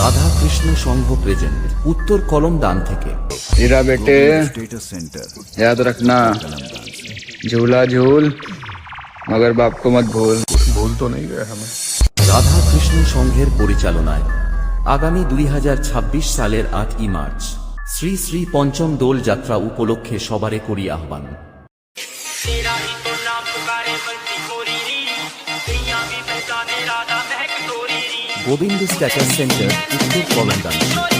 রাধা কৃষ্ণ সংঘ present উত্তর কলমদান থেকে हीरा बेटे स्टेटस सेंटर याद रखना झूला झूल मगर बाप को मत भूल भूल तो नहीं गए हमें রাধা কৃষ্ণ সংঘের পরিচালনায় আগামী দুই সালের আটই মার্চ শ্রী শ্রী পঞ্চম দোল যাত্রা উপলক্ষে সবারে করি আহ্বান গোবিন্দ স্ট্যাটাস সেন্টার উত্তর কলমদান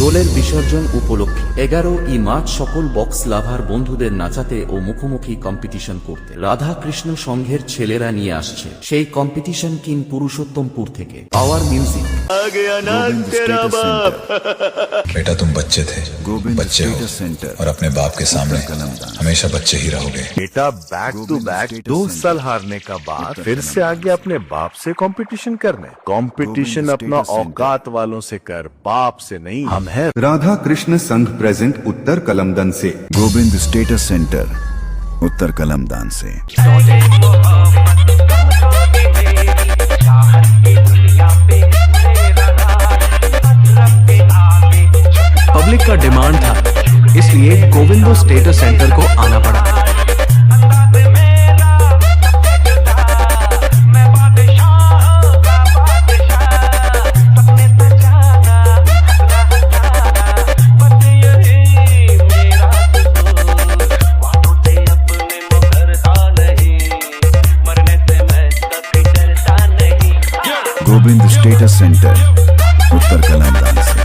দোলের বিসর্জন উপলক্ষে এগারো ই মার্চ সকল বক্স লাভার বন্ধুদের নাচাতে ও মুখোমুখি কম্পিটিশন করতে রাধা কৃষ্ণ সংঘের ছেলেরা নিয়ে আসছে সেই কম্পিটিশন কিন পুরুষোত্তমপুর থেকে power music Govind status centre बेटा तुम बच्चे थे गोविंद बच्चे हो स्टेटस सेंटर और अपने बाप के सामने हमेशा बच्चे ही रहोगे बेटा बैक टू बैक दो साल हारने का बाद फिर से आगे अपने बाप से कंपटीशन करने कंपटीशन गोविंद अपना स्टेटस सेंटर। औकात वालों से कर बाप से नहीं हम है। राधा कृष्ण संघ प्रेजेंट उत्तर कलमदन से। गोविंद स्टेटस सेंटर उत्तर कलमदान से। पब्लिक का डिमांड था इसलिए गोविंदो स्टेटस सेंटर को आना पड़ा। गोविंद स्टेटस सेंटर उत्तर उत्तरकला